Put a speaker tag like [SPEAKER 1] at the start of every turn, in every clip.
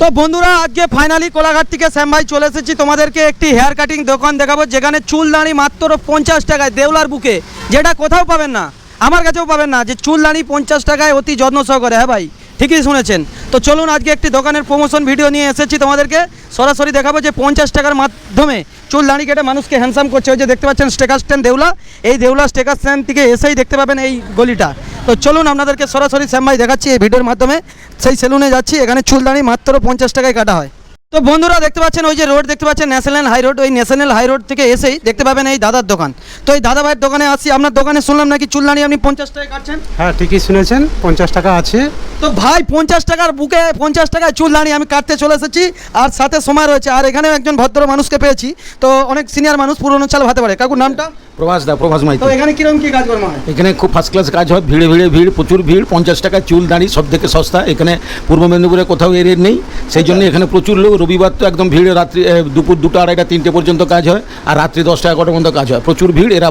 [SPEAKER 1] তো বন্ধুরা, আজকে ফাইনালি কোলাঘাট থেকে শ্যাম ভাই চলে এসেছি। তোমাদেরকে একটি হেয়ার কাটিং দোকান দেখাবো, যেখানে চুল দাঁড়ি মাত্র পঞ্চাশ টাকায়, দেওলার বুকে। যেটা কোথাও পাবেন না, আমার কাছেও পাবেন না, যে চুল দাঁড়ি পঞ্চাশ টাকায় অতি যত্ন সহকারে হ্যাঁ ভাই? ঠিকই শুনেছেন। তো চলুন, আজকে একটি দোকানের প্রমোশন ভিডিও নিয়ে এসেছি তোমাদেরকে। সরাসরি দেখাবো যে পঞ্চাশ টাকার মাধ্যমে চুল দাঁড়ি কেটে মানুষকে হ্যান্ডসাম করছে। ওই যে দেখতে পাচ্ছেন স্টেকার স্ট্যান্ড দেউলা এই দেউলা স্টেকার স্ট্যান্ড থেকে এসেই দেখতে পাবেন এই গলিটা। তো চলুন আপনাদেরকে সরাসরি শ্যাম ভাই দেখাচ্ছি এই ভিডিওর মাধ্যমে। সেই সেলুনে যাচ্ছি, এখানে চুল দাঁড়ি মাত্র পঞ্চাশ টাকায় কাটা হয়। তো বন্ধুরা দেখতে পাচ্ছেন, ওই যে রোড দেখতে পাচ্ছেন ন্যাশনাল হাই রোড ওই ন্যাশনাল হাই রোড থেকে এসেই দেখতে পাবেন এই দাদার দোকান। তো এই দাদা ভাইয়ের দোকানে আসি, আপনার দোকানে শুনলাম নাকি চুল দাঁড়ি আপনি পঞ্চাশ টাকায় কাটছেন?
[SPEAKER 2] হ্যাঁ ঠিকই শুনেছেন, পঞ্চাশ টাকা আছে।
[SPEAKER 1] তো ভাই পঞ্চাশ টাকার বুকে পঞ্চাশ টাকায় চুল দাঁড়িয়ে আমি কাটতে চলে এসেছি। আর সাথে সময় রয়েছে। আর এখানেও একজন ভদ্র মানুষকে পেয়েছি। তো অনেক সিনিয়র মানুষ পুরনো চাল ভাতে পারে। কাকুর নামটা?
[SPEAKER 3] প্রভাস দা প্রভাস
[SPEAKER 1] তো
[SPEAKER 3] মাইতি
[SPEAKER 1] এখানে কীরকম কি কাজকর্ম হয়?
[SPEAKER 3] এখানে খুব ফার্স্ট ক্লাস কাজ হয়। ভিড়ে ভিড়ে ভিড় প্রচুর ভিড়। পঞ্চাশ টাকা চুল দাঁড়ি সব থেকে সস্তা। এখানে পূর্ব মেদিনীপুরে কোথাও এর নেই। সেই জন্য এখানে প্রচুর লোক। রবিবার তো একদম ভিড় রাত্রি দুপুর দুটো আড়াইটা তিনটে পর্যন্ত কাজ হয়। আর রাত্রি দশটা এগারোটা পর্যন্ত কাজ হয়। প্রচুর ভিড়। এরা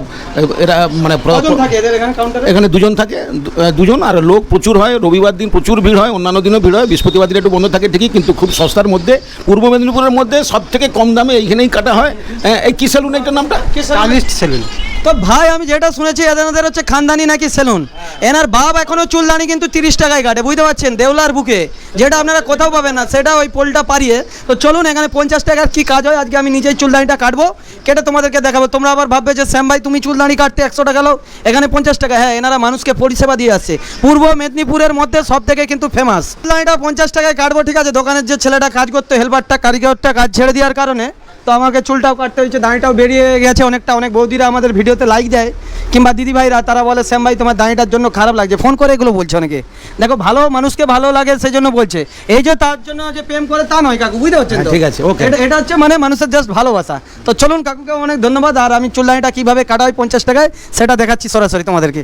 [SPEAKER 3] এরা মানে
[SPEAKER 1] এখানে
[SPEAKER 3] দুজন থাকে। দুজন। আর লোক প্রচুর হয়। রবিবার দিন প্রচুর ভিড় হয়, অন্যান্য দিনও ভিড় হয়, বৃহস্পতিবার একটু বন্ধ থাকে ঠিকই, কিন্তু খুব সস্তার মধ্যে, পূর্ব মেদিনীপুরের মধ্যে সব থেকে কম দামে এইখানেই কাটা হয়। এই কি সেলুন একটা নামটা?
[SPEAKER 2] সেলুন
[SPEAKER 1] তো ভাই, আমি যেটা শুনেছি, এদের হচ্ছে খানদানি নাকি সেলুন। এনার বাপ এখনও চুলদানি কিন্তু তিরিশ টাকায় কাটে, বুঝতে পারছেন? দেওলার বুকে। যেটা আপনারা কোথাও পাবেন না, সেটা ওই পোলটা পারিয়ে তো চলুন, এখানে পঞ্চাশ টাকার কি কাজ হয়? আজকে আমি নিজেই চুলদানিটা কাটবো, কেটে তোমাদেরকে দেখাবো। তোমরা আবার ভাববে যে, শ্যাম ভাই, তুমি চুলদানি কাটতে একশো টাকা লো এখানে পঞ্চাশ টাকা হ্যাঁ এনারা মানুষকে পরিষেবা দিয়ে আসছে। পূর্ব মেদিনীপুরের মধ্যে সব থেকে কিন্তু ফেমাস চুলদানিটা পঞ্চাশ টাকায় কাটবো, ঠিক আছে? দোকানের যে ছেলেটা কাজ করতো হেল্পারটা কারিগরটা কাজ ছেড়ে দেওয়ার কারণে। তো আমাকে চুলটাও কাটতে হয়েছে দাঁড়িটাও বেরিয়ে গেছে অনেকটা। অনেক বৌদিরা আমাদের ভিডিওতে লাইক দেয় কিংবা দিদি ভাইরা তারা বলে শ্যাম ভাই তোমার দাঁড়িটার জন্য খারাপ লাগছে। ফোন করে এগুলো বলছে অনেকে। দেখো ভালো মানুষকে ভালো লাগে সেই জন্য বলছে। এই যে তার জন্য যে প্রেম করে তা নয় কাকু বুঝতে পারছেন
[SPEAKER 3] হ্যাঁ, ঠিক আছে, ওকে
[SPEAKER 1] এটা এটা হচ্ছে মানে মানুষের জাস্ট ভালোবাসা। তো চলুন কাকুকে অনেক ধন্যবাদ। আর আমি চুল দাঁড়িটা কীভাবে কাটা হয় পঞ্চাশ টাকায় সেটা দেখাচ্ছি সরাসরি তোমাদেরকে।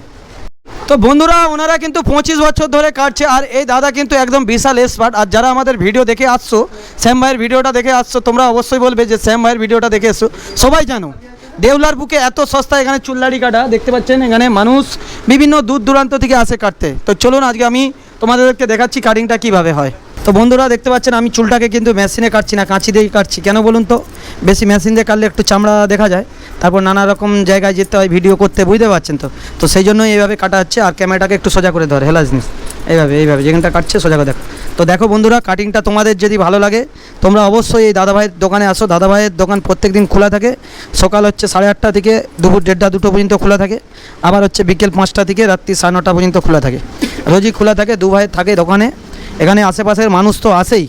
[SPEAKER 1] তো বন্ধুরা, ওনারা কিন্তু পঁচিশ বছর ধরে কাটছে আর এই দাদা কিন্তু একদম বিশাল এক্সপার্ট আর যারা আমাদের ভিডিও দেখে আসছো, শ্যাম ভাইয়ের ভিডিওটা দেখে আসছো, তোমরা অবশ্যই বলবে যে শ্যাম ভাইয়ের ভিডিওটা দেখে এসছো সবাই জানো, দেউলার বুকে এত সস্তা এখানে চুল্লাড়ি কাটা, দেখতে পাচ্ছেন? এখানে মানুষ বিভিন্ন দূর দূরান্ত থেকে আসে কাটতে। তো চলুন, আজকে আমি তোমাদেরকে দেখাচ্ছি কাটিংটা কীভাবে হয়। তো বন্ধুরা দেখতে পাচ্ছেন, আমি চুলটাকে কিন্তু মেশিনে কাটছি না, কাঁচি দিয়েই কাটছি। কেন বলুন তো? বেশি মেশিন দিয়ে কাটলে একটু চামড়া দেখা যায়। তারপর নানা রকম জায়গায় যেতে হয়, ভিডিও করতে, বুঝতে পারছেন তো? তো সেই জন্যই এইভাবে কাটা হচ্ছে, আর ক্যামেরাটাকে একটু সোজা করে ধরে হেলা জিনিস এইভাবে এইভাবে, যেখানটা কাটছে সোজা করে দেখো। তো দেখো বন্ধুরা কাটিংটা তোমাদের যদি ভালো লাগে, তোমরা অবশ্যই এই দাদাভাইয়ের দোকানে আসো। দাদাভাইয়ের দোকান প্রত্যেক দিন খোলা থাকে। সকাল হচ্ছে সাড়ে আটটা থেকে দুপুর দেড়টা, দুটো পর্যন্ত খোলা থাকে। আবার হচ্ছে বিকেল পাঁচটা থেকে রাত্রি সাড়ে নটা পর্যন্ত খোলা থাকে। রোজই খোলা থাকে দু ভাই থাকে দোকানে। এখানে আশেপাশের মানুষ তো আসেই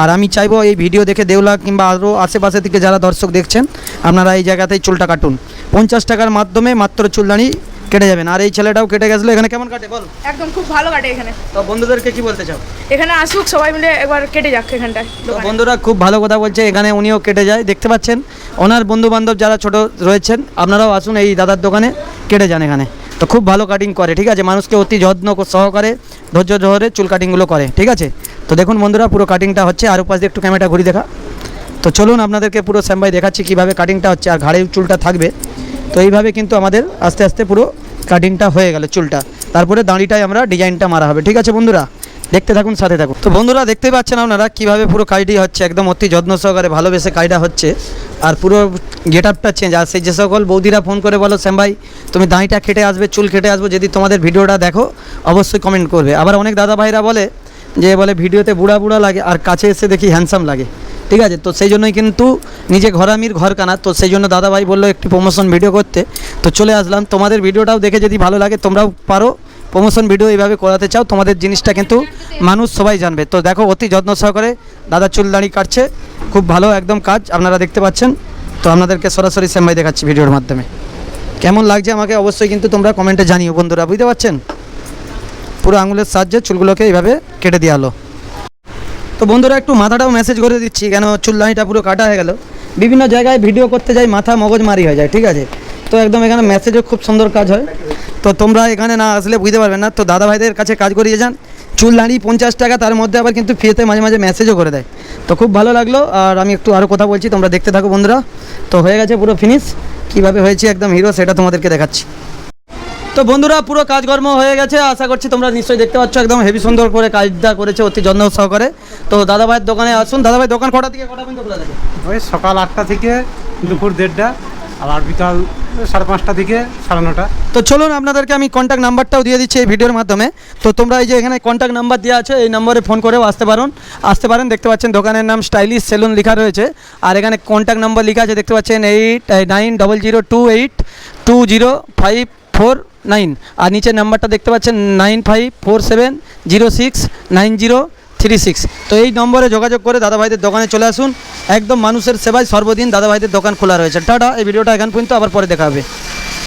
[SPEAKER 1] আর আমি চাইব এই ভিডিও দেখে দেউলা কিংবা আরও আশেপাশে থেকে যারা দর্শক দেখছেন আপনারা এই জায়গাতেই চুলটা কাটুন। পঞ্চাশ টাকার মাধ্যমে মাত্র চুলদানি কেটে যাবেন। আর এই ছেলেটাও কেটে গেছিল এখানে কেমন কাটে বল?
[SPEAKER 4] একদম খুব ভালো কাটে এখানে।
[SPEAKER 1] তো বন্ধুদেরকে কি বলতে চাও?
[SPEAKER 4] এখানে আসুক সবাই মিলে একবার কেটে যাক এখানটায়।
[SPEAKER 1] তো বন্ধুরা খুব ভালো কথা বলছে এখানে উনিও কেটে যায় দেখতে পাচ্ছেন? ওনার বন্ধু বান্ধব যারা ছোট রয়েছেন আপনারাও আসুন এই দাদার দোকানে কেটে যান এখানে। তো খুব ভালো কাটিং করে, ঠিক আছে? মানুষকে অতি যত্ন সহকারে, ধৈর্য ধরে চুল কাটিংগুলো করে, ঠিক আছে? তো দেখুন বন্ধুরা, পুরো কাটিংটা হচ্ছে, আর উপাস দিয়ে একটু ক্যামেরাটা ঘুরি দেখা। তো চলুন আপনাদেরকে পুরো শ্যামবাই দেখাচ্ছি কীভাবে কাটিংটা হচ্ছে, আর ঘাড়ে চুলটা থাকবে। তো এইভাবে কিন্তু আমাদের আস্তে আস্তে পুরো কাটিংটা হয়ে গেল চুলটা। তারপরে দাঁড়িটায় আমরা ডিজাইনটা মারা হবে, ঠিক আছে বন্ধুরা? দেখতে থাকুন, সাথে থাকুন। তো বন্ধুরা দেখতে পাচ্ছেন আপনারা কীভাবে পুরো কাজটি হচ্ছে, একদম অতি যত্ন সহকারে ভালোবেসে কাজটা হচ্ছে। আর পুরো গেট আপটা চেঞ্জ আর সেই যে সকল বৌদিরা ফোন করে বলো, শ্যাম ভাই, তুমি দাঁড়িটা খেটে আসবে, চুল খেটে আসব, যদি তোমাদের ভিডিওটা দেখো, অবশ্যই কমেন্ট করবে। আবার অনেক দাদা ভাইরা বলে, যে বলে, ভিডিওতে বুড়া বুড়া লাগে, আর কাছে এসে দেখি হ্যান্ডসাম লাগে। ঠিক আছে? তো সেই জন্যই কিন্তু নিজে ঘরামির ঘর কানা তো সেই জন্য দাদাভাই বলল, একটি প্রমোশন ভিডিও করতে। তো চলে আসলাম। তোমাদের ভিডিওটাও দেখে যদি ভালো লাগে, তোমরাও পারো। প্রমোশন ভিডিও এইভাবে করাতে চাও, তোমাদের জিনিসটা কিন্তু মানুষ সবাই জানবে। তো দেখো, অতি যত্ন সহকারে দাদা চুল দাড়ি কাটছে। খুব ভালো একদম কাজ, আপনারা দেখতে পাচ্ছেন। তো আপনাদেরকে সরাসরি সেম্বাই দেখাচ্ছি ভিডিওর মাধ্যমে। কেমন লাগছে আমাকে অবশ্যই কিন্তু তোমরা কমেন্টে জানিও, বন্ধুরা, বুঝতে পারছেন? পুরো আঙুলের সাহায্যে চুলগুলোকে এইভাবে কেটে দেওয়া হলো তো বন্ধুরা, একটু মাথাটাও মেসেজ করে দিচ্ছি, কেন চুল্লানিটা পুরো কাটা হয়ে গেল। বিভিন্ন জায়গায় ভিডিও করতে যাই, মাথা মগজ মারি হয়ে যায়, ঠিক আছে? তো একদম এখানে মেসেজও খুব সুন্দর কাজ হয়। তো তোমরা এখানে না আসলে বুঝতে পারবে না। তো দাদা ভাইদের কাছে কাজ করিয়ে যান। চুল দাঁড়িয়ে পঞ্চাশ টাকা, তার মধ্যে আবার কিন্তু ফ্রিতে মাঝে মাঝে মেসেজও করে দেয়। তো খুব ভালো লাগল। আর আমি একটু আরও কথা বলছি, তোমরা দেখতে থাকো বন্ধুরা। তো হয়ে গেছে পুরো ফিনিশ কীভাবে হয়েছে একদম হিরো সেটা তোমাদেরকে দেখাচ্ছি। তো বন্ধুরা, পুরো কাজকর্ম হয়ে গেছে। আশা করছি তোমরা নিশ্চয়ই দেখতে পাচ্ছ একদম হেভি সুন্দর করে কাজটা করেছে, অতি যত্ন সহকারে। তো দাদা ভাইয়ের দোকানে আসুন। দাদা ভাই, দোকান কটা থেকে, কটা পর্যন্ত খোলা থাকে?
[SPEAKER 2] সকাল আটটা থেকে দুপুর দেড়টা। আবার বিকাল সাড়ে পাঁচটা থেকে সাড়ে নটা।
[SPEAKER 1] তো চলুন, আপনাদেরকে আমি কন্ট্যাক্ট নাম্বারটাও দিয়ে দিচ্ছি এই ভিডিওর মাধ্যমে। তো তোমরা এই যে এখানে কন্ট্যাক্ট নাম্বার দেওয়া আছে, এই নম্বরে ফোন করেও আসতে পারেন। আসতে পারেন, দেখতে পাচ্ছেন দোকানের নাম স্টাইলিশ সেলুন লেখা রয়েছে। আর এখানে কন্ট্যাক্ট নাম্বার লেখা আছে, দেখতে পাচ্ছেন eight nine double zero two eight two zero five four nine আর নিচের নাম্বারটা দেখতে পাচ্ছেন nine five four seven zero six nine zero three six. তো এই নম্বরে যোগাযোগ করে দাদাভাইদের দোকানে চলে আসুন। একদম মানুষের সেবায় সর্বদিন দাদাভাইদের দোকান খোলা রয়েছে। টাটা, এই ভিডিওটা এখান পর্যন্ত, আবার পরে দেখা হবে।